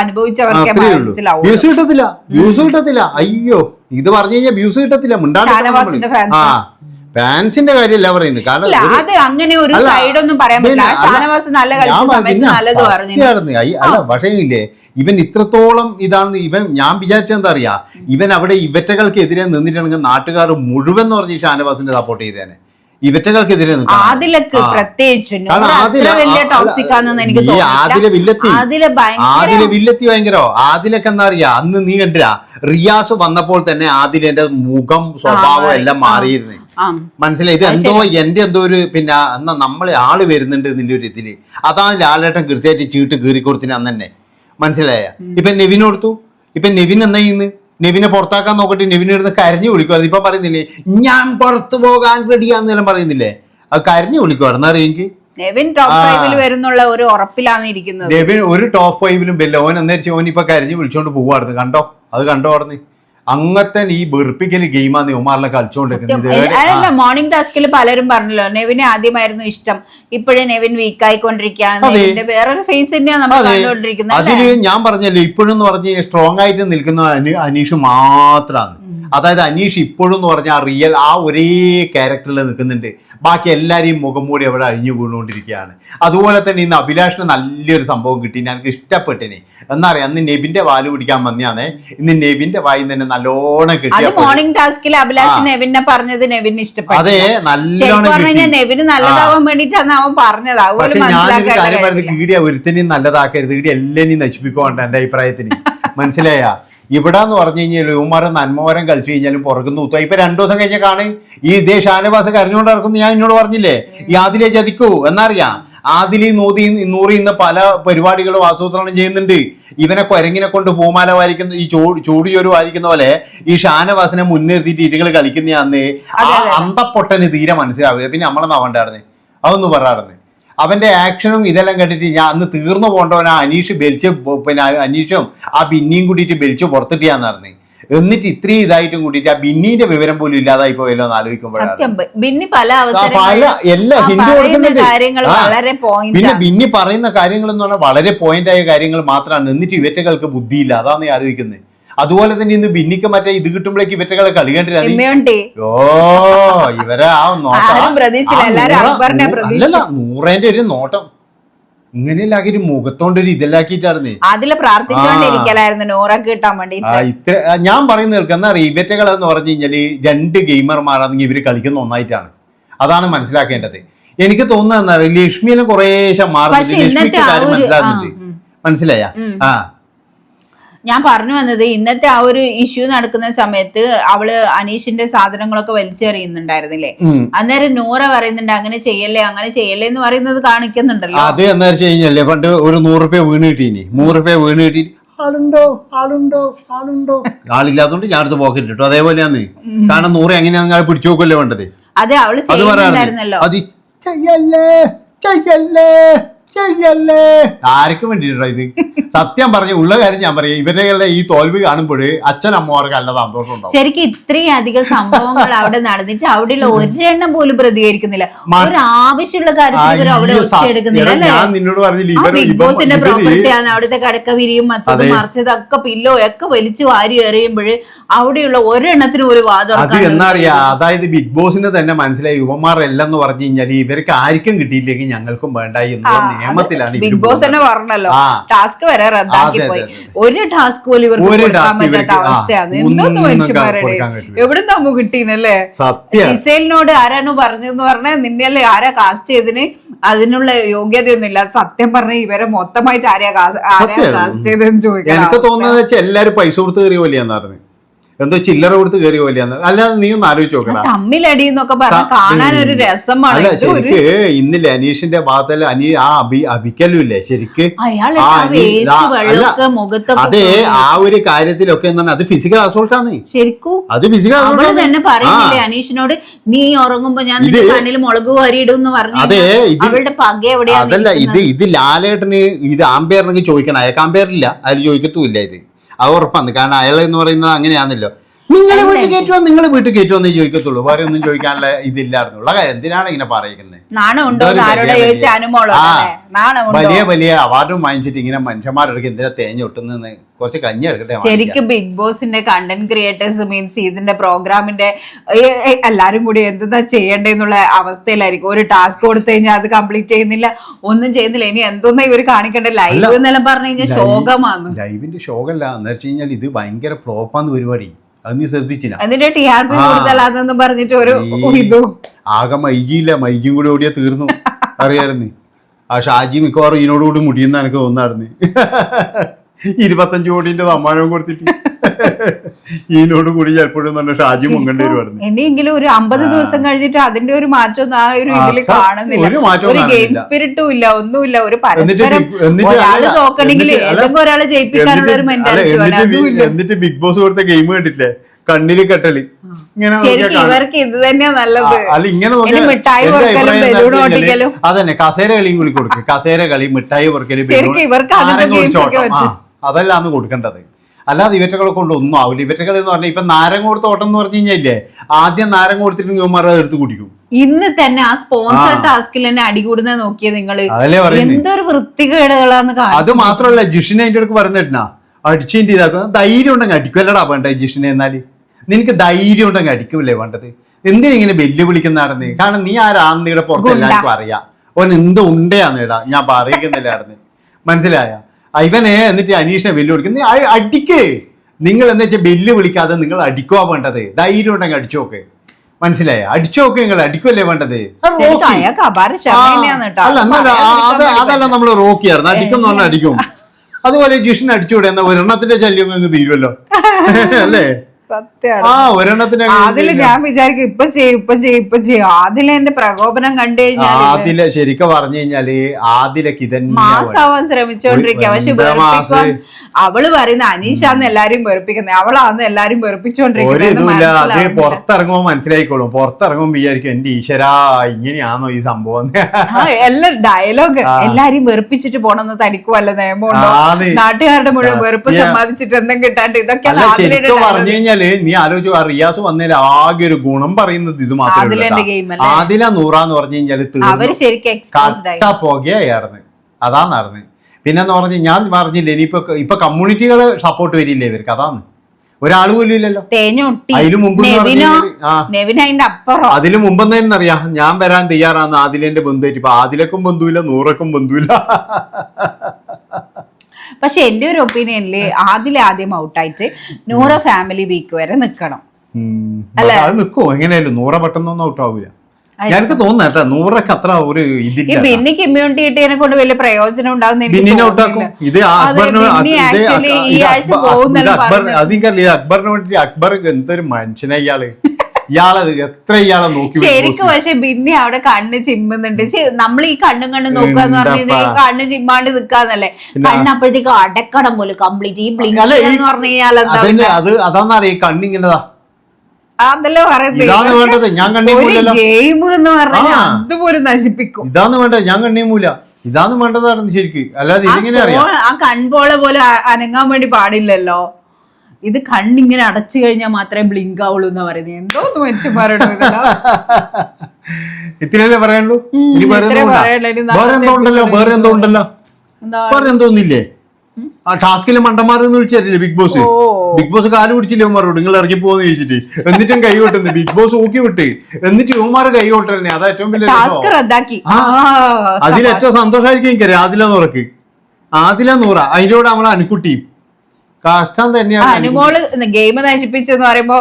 അനുഭവിച്ചവർക്ക് മനസ്സിലാവും വ്യൂസ് കിട്ടത്തില്ല. വ്യൂസ് കിട്ടത്തില്ല. അയ്യോ. ഇത് പറഞ്ഞു കഴിഞ്ഞാൽ വ്യൂസ് കിട്ടത്തില്ല. മിണ്ടാണ്ട്. ആ. ഫാൻസിന്റെ കാര്യമല്ല പറയുന്നത്. കാരണം അത് അങ്ങനെ ഒരു സൈഡ് ഒന്നും പറയാൻ പറ്റില്ല. പക്ഷേ ഇല്ലേ ഇവൻ ഇത്രത്തോളം ഇതാണ് ഇവൻ ഞാൻ വിചാരിച്ചത് എന്താ അറിയാ? ഇവൻ അവിടെ ഇവറ്റകൾക്കെതിരെ നിന്നിട്ടുണ്ടെങ്കിൽ നാട്ടുകാർ മുഴുവൻ എന്ന് പറഞ്ഞ് ഷാനവാസിന്റെ സപ്പോർട്ട് ചെയ്തേനെ. ഇവറ്റകൾക്കെതിരെ ആദിലക്ക്. പ്രത്യേകിച്ച് വലിയ ടോക്സിക് ആണെന്ന് എനിക്ക് ആദില വില്ലത്തി. ആദില വില്ലത്തി ഭയങ്കരോ? ആദിലൊക്കെ എന്താ അറിയാ? അന്ന് നീ കണ്ടില്ല റിയാസ് വന്നപ്പോൾ തന്നെ ആദിലെന്റെ മുഖം സ്വഭാവം എല്ലാം മാറിയിരുന്നു. മനസ്സിലായി? ഇത് എന്തോ എന്റെ എന്തോ ഒരു പിന്നെ എന്നാ നമ്മളെ ആൾ വരുന്നുണ്ട് ഇതിന്റെ ഒരു ഇതിൽ. അതാണ് ലാലേട്ടൻ കൃത്യമായിട്ട് ചീട്ട് കീറി കൊടുത്തിന് അന്ന് തന്നെ. മനസ്സിലായ? ഇപ്പൊ നെവിന് കൊടുത്തു ഇപ്പൊ നെവിൻ എന്നാ ചെയ്യുന്നു? നെവിനെ പുറത്താക്കാൻ നോക്കട്ടെ നെവിനെ എടുത്ത് കരഞ്ഞു വിളിക്കുവായിരുന്നു ഇപ്പം പറയുന്നില്ലേ ഞാൻ പുറത്തു പോകാൻ റെഡിയാന്നെല്ലാം പറയുന്നില്ലേ? അത് കരഞ്ഞു വിളിക്കുവായിരുന്നു അറിയാം എനിക്ക്? നെവിൻ ടോപ്പ്. ഫൈവിൽ വരുന്നുള്ള ഒരു ഉറപ്പിലാണ് ഇരിക്കുന്നത്. നെവിൻ ഒരു ടോപ്പ് ഫൈവിലും ബെല്ല ഓൻ അന്നേരം ഓൻ ഇപ്പൊ കരഞ്ഞു വിളിച്ചോണ്ട് പോവായിരുന്നു കണ്ടോ? അത് കണ്ടോ അവിടുന്ന്? അങ്ങനത്തെ ഈ വെറുപ്പിക്കൽ ഗെയിമാണ് യുമാറിലെ കളിച്ചുകൊണ്ടിരിക്കുന്നത് അതല്ല മോർണിംഗ് ടാസ്കിൽ പലരും പറഞ്ഞല്ലോ നെവിനെ ആദ്യമായിരുന്നു ഇഷ്ടം. ഇപ്പോഴും നെവിൻ വീക്ക് ആയിക്കൊണ്ടിരിക്കുകയാണ്. അതെ. നെവിന്റെ വേറൊരു ഫേസ് തന്നെയാണ് അതിൽ ഞാൻ പറഞ്ഞല്ലോ ഇപ്പോഴും എന്ന് പറഞ്ഞ് സ്ട്രോങ് ആയിട്ട് നിൽക്കുന്ന അനി- അനീഷ് മാത്രമാണ് അതായത് അനീഷ് ഇപ്പോഴും എന്ന് പറഞ്ഞാൽ റിയൽ ആ ഒരേ ക്യാരക്ടറിൽ നിൽക്കുന്നുണ്ട്. ബാക്കി എല്ലാവരെയും മുഖം മൂടി അവിടെ അഴിഞ്ഞു വീണുകൊണ്ടിരിക്കുകയാണ്. അതുപോലെ തന്നെ ഇന്ന് അഭിലാഷിന് നല്ലൊരു സംഭവം കിട്ടി. എനിക്ക് ഇഷ്ടപ്പെട്ടിനെ. എന്നാ പറയാ അന്ന് നെബിന്റെ വാൽ പിടിക്കാൻ വന്നയാണേ. ഇന്ന് നെബിന്റെ വായിൽ തന്നെ നല്ലോണം കിട്ടി മോർണിംഗ് ടാസ്കിൽ അഭിലാഷ് നെവിനെ പറഞ്ഞത് നെവിന് ഇഷ്ടപ്പെട്ടു. അതെ നല്ലോണം നെവിന് നല്ലതാവാൻ വേണ്ടിട്ടാണ് അവൻ പറഞ്ഞത്. പക്ഷെ ഞാനൊരു കാര്യം പറയുന്നത്. കീടിയ ഒരുത്തനെയും നല്ലതാക്കരുത്. കീടി എല്ലാനെയും നശിപ്പിക്കുവാണ്ട് എന്റെ അഭിപ്രായത്തിന്. മനസ്സിലായ? ഇവിടെ എന്ന് പറഞ്ഞു കഴിഞ്ഞാൽ ഇവന്മാരെ നന്മവരം കളിച്ചു കഴിഞ്ഞാലും പുറകുന്ന ഊത്തുക ഇപ്പൊ രണ്ടു ദിവസം കഴിഞ്ഞ കാണി. ഈ ഇതേ ഷാനവാസ് കരഞ്ഞുകൊണ്ട് നടക്കുന്നു. ഞാൻ എന്നോട് പറഞ്ഞില്ലേ? ഈ ആദിലെ ചതിക്കൂ. എന്നറിയാം. ആദിലി നൂതി നൂറി ഇന്ന് പല പരിപാടികളും ആസൂത്രണം ചെയ്യുന്നുണ്ട്. ഇവനെ കൊരങ്ങിനെ കൊണ്ട് പൂമാല വാരിക്കുന്ന ഈ ചൂട് ചൂടിയൊരു വാരിക്കുന്ന പോലെ ഈ ഷാനവാസിനെ മുൻനിർത്തിയിട്ട് ഇരുകൾ കളിക്കുന്ന അന്ന് ആ അന്തപ്പൊട്ടന് തീരെ മനസ്സിലാവില്ല. പിന്നെ നമ്മളെന്നാ നവണ്ടായിരുന്നു അതൊന്ന് പറയാറുണ്ട് അവന്റെ ആക്ഷനും ഇതെല്ലാം കണ്ടിട്ട് ഞാൻ അന്ന് തീർന്നു പോകേണ്ടവൻ ആ അനീഷ് ബെലിച്ച് പിന്നെ അനീഷും ആ ബിന്നിയും കൂടിയിട്ട് ബെലിച്ച് ഞാൻ പറഞ്ഞു. എന്നിട്ട് ഇത്രയും ഇതായിട്ടും കൂട്ടിയിട്ട് ആ ബിന്നിന്റെ വിവരം പോലും ഇല്ലാതായി പോയല്ലോ എന്ന് ആലോചിക്കുമ്പോഴാണ്. പല പല എല്ലാ ഹിന്ദു കൊടുക്കുന്നുണ്ട് പിന്നെ ബിന്നി പറയുന്ന കാര്യങ്ങൾ എന്ന് പറഞ്ഞാൽ വളരെ പോയിന്റ് ആയ കാര്യങ്ങൾ മാത്രമാണ്. എന്നിട്ട് ഇവറ്റകൾക്ക് ബുദ്ധിയില്ല. അതാണ് ഞാൻ ആലോചിക്കുന്നത് അതുപോലെ തന്നെ ഇന്ന് ബിന്നിക്ക് മറ്റേ ഇത് കിട്ടുമ്പോഴേക്ക് ഇവറ്റകളെ കളി കണ്ടില്ല ഓ ഇവരെ ആ നോട്ടം. നൂറേന്റെ ഒരു നോട്ടം. ഇങ്ങനെയല്ലാക്കി മുഖത്തോണ്ടൊരു ഇതെല്ലാക്കിയിട്ടായിരുന്നേ. അതിൽ പ്രാർത്ഥിച്ചുകൊണ്ടിരിക്കലായിരുന്നു നൂറൊക്കെ കിട്ടാൻ വേണ്ടി. ഇത്ര ഞാൻ പറയുന്നത് കേൾക്കുക എന്താ അറിയാം? ഇവറ്റകൾ എന്ന് പറഞ്ഞു കഴിഞ്ഞാൽ രണ്ട് ഗെയിമർമാരാണെങ്കിൽ ഇവർ കളിക്കുന്ന ഒന്നായിട്ടാണ്. അതാണ് മനസ്സിലാക്കേണ്ടത്. എനിക്ക് തോന്നുന്നത് ലക്ഷ്മിനെ കുറേശ്ശെ മാറുന്നുണ്ട്. ലക്ഷ്മിക്ക് കാര്യം മനസ്സിലാകുന്നുണ്ട്. മനസ്സിലായ? ആ. ഞാൻ പറഞ്ഞു വന്നത് ഇന്നത്തെ ആ ഒരു ഇഷ്യൂ നടക്കുന്ന സമയത്ത് അവൾ അനീഷിന്റെ സാധനങ്ങളൊക്കെ വലിച്ചെറിയുന്നുണ്ടായിരുന്നില്ലേ. അന്നേരം നൂറ പറയുന്നുണ്ട് അങ്ങനെ ചെയ്യല്ലേ അങ്ങനെ ചെയ്യല്ലേ എന്ന് പറയുന്നത് കാണിക്കുന്നുണ്ടല്ലോ. അത് എന്താ വെച്ച് കഴിഞ്ഞല്ലേ പണ്ട് ഒരു നൂറ് റുപ്യ വീണ് കിട്ടീനി. നൂറ് റുപ്യ വീണ് കിട്ടി. ആളുണ്ടോ? ആളുണ്ടോ? ആളുണ്ടോ? ആളില്ലാത്തോണ്ട് ഞാൻ അടുത്ത് പോക്കറ്റ് ഇട്ടു അതേപോലെയാന്ന് കാരണം നൂറ് എങ്ങനെയാണെന്ന് പിടിച്ചു നോക്കല്ലേ വേണ്ടത്? അതെ അവൾ അത് ചെയ്യല്ലേ? ചെയ്യല്ലേ? ചെയ്യല്ലേ ആർക്കും വേണ്ടിട്ടാ ഇത്. സത്യം പറഞ്ഞു ഉള്ള കാര്യം ഞാൻ പറയാം. ഇവരുടെ ഈ തോൽവി കാണുമ്പോൾ അച്ഛൻ അമ്മമാർക്ക് നല്ല സന്തോഷം ഉണ്ടാവും. ശരിക്കും ഇത്രയും അധികം സംഭവങ്ങൾ അവിടെ നടന്നിട്ട് അവിടെയുള്ള ഒരെണ്ണം പോലും പ്രതികരിക്കുന്നില്ല. ഒരു ആവശ്യമുള്ള കാര്യം ഇവർ അവിടെ. ഒച്ചയെടുക്കുന്നില്ല അല്ലേ? ഞാൻ നിന്നോട് പറഞ്ഞില്ല ബോസിന്റെ പ്രോപ്പർട്ടിയാണ് അവിടുത്തെ കടക്ക വിരിയും മറ്റത് മറിച്ചതൊക്കെ പില്ലോ ഒക്കെ വലിച്ചു വാരി എറിയുമ്പോൾ അവിടെയുള്ള ഒരെണ്ണത്തിന് ഒരു വാദം അത് എന്നറിയാ അതായത് ബിഗ് ബോസിന് തന്നെ മനസ്സിലായി യുവമാരെല്ലെന്ന് പറഞ്ഞു കഴിഞ്ഞാൽ ഇവർക്ക് ആർക്കും കിട്ടിയില്ലെങ്കിൽ ഞങ്ങൾക്കും വേണ്ട എന്നുള്ള നിയമത്തിലാണ് ബിഗ് ബോസ്. തന്നെ പറഞ്ഞല്ലോ. ടാസ്ക് വരെ റദ്ദാക്കി പോയി. ഒരു ടാസ്ക് പോലും ഇവർക്ക് കൊടുക്കാൻ പറ്റാത്ത അവസ്ഥയാണ്. എന്തോന്ന് മനുഷ്യന്മാരുടെ എവിടെ നമ്മ കിട്ടീനല്ലേ ഇസൈലിനോട് ആരാണ് പറഞ്ഞെന്ന് പറഞ്ഞാൽ നിന്നെയല്ലേ ആരാ കാസ്റ്റ് ചെയ്തിന് അതിനുള്ള യോഗ്യതയൊന്നും ഇല്ല. സത്യം പറഞ്ഞ ഇവരെ മൊത്തമായിട്ട് ആരെയാ കാ- ആരാ സത്യം. കാസ്റ്റ് ചെയ്തെന്ന് ചോദിക്കണം എനിക്ക് തോന്നുന്നത് വെച്ചാൽ എല്ലാരും പൈസ കൊടുത്ത് കയറിയ പോലെയാന്ന് പറഞ്ഞു. എന്തോ ചില്ലറ കൊടുത്ത് കയറി പോലെയാന്ന് അല്ലാതെ നീ ഒന്ന് ആലോചിച്ച് നോക്കണം തമ്മിലടി എന്നൊക്കെ പറഞ്ഞ കാണാൻ ഒരു രസമാണ്. അല്ല ശരിക്ക് ഇന്നില്ല അനീഷിന്റെ ഭാഗത്തിൽ അനീ ആ അഭി അഭിക്കലുമില്ലേ ശരിക്ക്? അതെ ആ ഒരു കാര്യത്തിലൊക്കെ അത് ഫിസിക്കൽ അസോൾട്ടാണ് ശരിക്കും. അത് ഫിസിക്കൽ അസോൾട്ട് തന്നെ പറയുന്നില്ലേ അനീഷിനോട് നീ ഉറങ്ങുമ്പോ ഞാൻ കണ്ണിൽ മുളക് വാരിയിടും എന്ന് പറഞ്ഞു അതെ, അവളുടെ പക എവിടെയാ അതല്ല ഇത് ഇത് ലാലേട്ടന് ഇത് ആംബിയറിനെങ്കിൽ ചോദിക്കണം അയാൾക്ക് ആംബിയറില്ല. അതിൽ ചോദിക്കത്തുമില്ല ഇത്. അത് ഉറപ്പാണ്. കാരണം അയാൾ എന്ന് പറയുന്നത് അങ്ങനെയാണല്ലോ നിങ്ങൾ വീട്ടിൽ കയറ്റുമോ നിങ്ങൾ വീട്ടിൽ കയറ്റുമോ എന്നേ ചോദിക്കത്തുള്ളൂ. വേറെ ഒന്നും ചോദിക്കാനുള്ള ഇതില്ലായിരുന്നു ഉള്ള കാര്യം എന്തിനാണ് ഇങ്ങനെ പറയുന്നത് എന്തോ വലിയ- വലിയ അവാർഡും വാങ്ങിച്ചിട്ട് ഇങ്ങനെ മനുഷ്യന്മാരുടെ എന്തിനാ തേഞ്ഞൊട്ടുന്ന കുറച്ച് കഞ്ഞി എടുക്കട്ടെ ശരിക്കും ബിഗ് ബോസിന്റെ കണ്ടന്റ് ക്രിയേറ്റേഴ്സ് മീൻസ് ഇതിന്റെ പ്രോഗ്രാമിന്റെ എല്ലാരും കൂടി എന്തെന്നാ ചെയ്യണ്ടെന്നുള്ള അവസ്ഥയിലായിരിക്കും. ഒരു ടാസ്ക് കൊടുത്തു കഴിഞ്ഞാൽ അത് കംപ്ലീറ്റ് ചെയ്യുന്നില്ല. ഒന്നും ചെയ്യുന്നില്ല. ഇനി എന്തോന്നാ ഇവർ കാണിക്കേണ്ട ലൈവ് എന്നെല്ലാം പറഞ്ഞു കഴിഞ്ഞാൽ ശോകമാണ്. ലൈവിന്റെ ഷോകല്ല എന്ന് വെച്ച് കഴിഞ്ഞാൽ ഇത് ഭയങ്കര ഫ്ലോപ്പാന്ന് പരിപാടി. അത് നീ ശ്രദ്ധിച്ചില്ല അതിന്റെ ടി ആർ പി ആ. പറഞ്ഞിട്ട് ഒരു ആകെ മൈജിയില്ല മൈജിയും കൂടി ഓടിയാ തീർന്നു. അറിയായിരുന്നു? ആ ഷാജി മിക്കവാറും ഇതിനോടുകൂടി മുടിയെന്ന് എനിക്ക് തോന്നായിരുന്നു ഇരുപത്തഞ്ച് കോടിന്റെ സമ്മാനവും കൊടുത്തിട്ട്. ഇതിനോട് കൂടി ചിലപ്പോഴും നല്ല ഷാജി മുങ്ങേണ്ടി വരുമായിരുന്നു ഇനിയെങ്കിലും ഒരു അമ്പത് ദിവസം കഴിഞ്ഞിട്ട് അതിന്റെ ഒരു മാറ്റം ആ ഒരു ഇതിൽ കാണുന്നില്ല. ഒരു ഗെയിം സ്പിരിറ്റും ഇല്ല ഒന്നുമില്ല. ഒരു എന്നിട്ട് പരസ്പരം ഒരാൾ അല്ല, ഏതെങ്കിലും ഒരാളെ ജയിപ്പിക്കാനുള്ള ഒരു മെന്റാലിറ്റി എന്നിട്ട് ബിഗ് ബോസ് കൊടുത്ത ഗെയിം കണ്ടിട്ടില്ലേ? കണ്ണിൽ കെട്ടൽ. ഇങ്ങനെ. ഇവർക്ക് ഇത് തന്നെയാ നല്ലത്. അല്ല ഇങ്ങനെ അതന്നെ കസേര കളിയും കൂടി കൊടുക്കും. കസേര കളി മിഠായി ശരിക്കും ഇവർക്ക്. അതല്ല അന്ന് കൊടുക്കേണ്ടത്. അല്ലാതെ ഇവറ്റകളെ കൊണ്ട് ഒന്നും ആവില്ല. ഇവറ്റകൾ എന്ന് പറഞ്ഞാൽ ഇപ്പൊ നാരങ്ങ കൊടുത്ത ഓട്ടം എന്ന് പറഞ്ഞു കഴിഞ്ഞാലേ ആദ്യം നാരങ്ങ കൊടുത്തിട്ട് അത് എടുത്ത് കുടിക്കും. ഇന്ന് തന്നെ ആ സ്പോൺസർ ആ. ടാസ്കിൽ തന്നെ അടികൂടുന്ന നോക്കിയത് നിങ്ങൾ. എന്തൊരു വൃത്തികേടുകളാന്ന് അത് മാത്രമല്ല ജിഷിനെ അതിന്റെ അടുക്ക് പറഞ്ഞിട്ടാ അടിച്ചിന്റെ ഇതാക്കുക ധൈര്യം ഉണ്ടെങ്കിൽ അടിക്കുമല്ലടാ വേണ്ട ജിഷിനെ എന്നാൽ? നിനക്ക് ധൈര്യം ഉണ്ടെങ്കിൽ അടിക്കുമല്ലേ വേണ്ടത്? എന്തിനാ ഇങ്ങനെ വെല്ലുവിളിക്കുന്ന നടന്ന് കാരണം നീ ആരാന്ന് ഇവിടെ പുറത്ത് എല്ലാവർക്കും അറിയാം. ഓൻ എന്ത് ഉണ്ടയാന്ന് ഇടാ ഞാൻ പറയുന്നില്ല നടന്ന് മനസ്സിലായ? ഇവനെ എന്നിട്ട് അനീഷിനെ അ- അടിക്ക്. നിങ്ങൾ എന്താ വെച്ചാൽ ബെല്ല് വിളിക്കാതെ നിങ്ങൾ അടിക്കുക വേണ്ടത്. ധൈര്യം ഉണ്ടെങ്കിൽ അടിച്ചോക്ക് മനസ്സിലായ? അടിച്ചോക്ക് നിങ്ങൾ അടിക്കുമല്ലേ വേണ്ടത്? അല്ല അത് അതല്ല നമ്മൾ റോക്കിയായിരുന്നു അടിക്കും എന്ന് പറഞ്ഞാൽ അടിക്കും. അതുപോലെ ജിഷൻ അടിച്ചുകൂടെ എന്നാ ഒരെണ്ണത്തിന്റെ ശല്യം അങ്ങ് തീരുമല്ലോ അല്ലേ? സത്യമാണ് ആ ഒരെണ്ണത്തിന് അതിൽ ഞാൻ വിചാരിക്കും ഇപ്പൊ ചെയ്യും ഇപ്പൊ ചെയ്യും ഇപ്പൊ ചെയ്യും. ആദ്യം എന്റെ പ്രകോപനം കണ്ടു കഴിഞ്ഞാൽ ആദില ശരിക്കും പറഞ്ഞു കഴിഞ്ഞാൽ ആദിലക്ക് ഇതന്നെ മാസാവാൻ ശ്രമിച്ചോണ്ടിരിക്കുക പക്ഷെ വെറുപ്പിക്കാൻ? അവൾ പറയുന്ന അനീഷാന്ന് എല്ലാരും വെറുപ്പിക്കുന്നത് അവളാന്ന് എല്ലാരും വെറുപ്പിച്ചോണ്ടിരിക്കുന്നത് അത് പുറത്തിറങ്ങുമ്പോ മനസ്സിലായിക്കോളും. പുറത്തിറങ്ങുമ്പോ വിചാരിക്കും എന്റെ ഈശ്വരാ ഇങ്ങനെയാണോ ഈ സംഭവം? എല്ലാം ഡയലോഗ്. എല്ലാരും വെറുപ്പിച്ചിട്ട് പോണെന്ന് തനിക്ക് വല്ല നിയമമുണ്ടോ. നാട്ടുകാരുടെ മുഴുവൻ വെറുപ്പ് സമ്മതിച്ചിട്ട് സമ്പാദിച്ചിട്ട് എന്തും കിട്ടാണ്ട് ഇതൊക്കെ പറഞ്ഞു ശരിക്കും പറഞ്ഞു നീ ആലോചിച്ചു ആ റിയാസ് വന്നതിൽ ആകെ ഒരു ഗുണം പറയുന്നത് ഇത് മാത്രമേ ഉള്ളൂ ആദിലന്റെ കേട്ടോ. game അല്ലേ? ആദില നൂറാന്ന് പറഞ്ഞു കഴിഞ്ഞാൽ കട്ട പുകയായിരുന്നു. അതാ നടന്ന്. പിന്നെന്ന് പറഞ്ഞു ഞാൻ പറഞ്ഞില്ലേ ഇനിയിപ്പോ ഇപ്പൊ കമ്മ്യൂണിറ്റികൾ സപ്പോർട്ട് വരില്ലേ ഇവർക്ക്? അതാണ്. ഒരാൾ പോലും ഇല്ലല്ലോ. അതിനു മുമ്പ് അതിനു മുമ്പ് അറിയാം. ഞാൻ വരാൻ തയ്യാറാന്ന് ആദിലെന്റെ ബന്ധുവായിട്ട്. ഇപ്പൊ ആദിലക്കും ബന്ധുവില്ല നൂറക്കും ബന്ധുവില്ല. പക്ഷെ എന്റെ ഒരു ഒപ്പീനിയനിൽ ആദ്യം ആദ്യം ഔട്ടായിട്ട് നൂറ ഫാമിലി വീക്ക് വരെ നിക്കണം. ഉം. അല്ലേ? അത് എങ്ങനെയായാലും നൂറ പെട്ടെന്നൊന്നും ഔട്ട് ആവില്ല എനിക്ക് തോന്നുന്നു കേട്ടോ നൂറൊക്കെ അത്ര ഒരു ഇതില്ല. ബിന്നിക്ക് ഇമ്മ്യൂണിറ്റി കിട്ടിയതിനെ കൊണ്ട് വലിയ പ്രയോജനം ഉണ്ടാവുന്ന ഇത് അക്ബറിന് വേണ്ടി അക്ബർ എന്തൊരു മനുഷ്യനാ ഇയാൾ. ഇയാളത് എത്ര ഇയാളെ നോക്കി ശരിക്കും പക്ഷെ പിന്നെ അവിടെ കണ്ണ് ചിമ്മുന്നുണ്ട്. നമ്മൾ ഈ കണ്ണും കണ്ണും നോക്കാന്ന് പറഞ്ഞു കഴിഞ്ഞാൽ ഈ എന്താപ്പാ. കണ്ണ് ചിമ്മാണ്ട് നിക്കാന്നല്ലേ? കണ്ണ് കണ്ണപ്പോഴത്തേക്ക് അടക്കണം പോലെ കംപ്ലീറ്റ് ഈ ബ്ലിങ്ക് എന്ന് പറഞ്ഞു കഴിഞ്ഞാൽ അത് അതാന്നറിയ കണ്ണിങ്ങനെതാ അതല്ലേ പറയുന്നത് വേണ്ടത് ഞാൻ കണ്ണീമൂലല്ലോ ഗെയിം എന്ന് പറഞ്ഞാൽ അതുപോലെ നശിപ്പിക്കും. ഇതാണ് വേണ്ടത് ഞാൻ കണ്ണീമൂല ഇതാണ് വേണ്ടതാണ് ശരിക്കും. അല്ലാതെ ഇതെങ്ങനെ അറിയാം. ആ കൺപോളെ പോലെ അനങ്ങാൻ വേണ്ടി പാടില്ലല്ലോ. ഇത് കണ്ണിങ്ങനെ അടച്ചു കഴിഞ്ഞാൽ മാത്രമേ ബ്ലിങ്ക് ആവുള്ളൂ എന്ന് പറയുന്നത് എന്തോ മനുഷ്യന്മാരോട് ഇതെല്ലാം? ഇത്രയല്ലേ പറയാനുള്ളൂ? ഇനി വേറെ എന്തോ ഉണ്ടോ? പറയാനുള്ളൂ. ഇനി വേറെ എന്തോ ഉണ്ടല്ലോ വേറെ എന്തോ ഒന്നില്ലേ ആ ടാസ്കിലെ മണ്ടന്മാരെന്ന് വിളിച്ചല്ലേ ബിഗ് ബോസ്? ബിഗ് ബോസ് കാൽ പിടിച്ചില്ലേ ഇവന്മാരോട്? നിങ്ങൾ ഇറങ്ങി പോകുന്ന ചോദിച്ചിട്ട്. എന്നിട്ടും കൈ കൊട്ടുന്നത് ബിഗ് ബോസ് ഊക്കി വിട്ട്. എന്നിട്ട് ഉമാറ് കൈ കൊട്ടന്നെ അതാ ഏറ്റവും വലിയ അതിൽ ഏറ്റവും സന്തോഷമായിരിക്കും എനിക്കറിയാം. ആദില നൂറക്ക് ആദില നൂറ. അതിനോട് നമ്മളെ അനുക്കുട്ടിയും കഷ്ടം തന്നെയാണ് അനുമോൾ ഗെയിം നശിപ്പിച്ചെന്ന് പറയുമ്പോ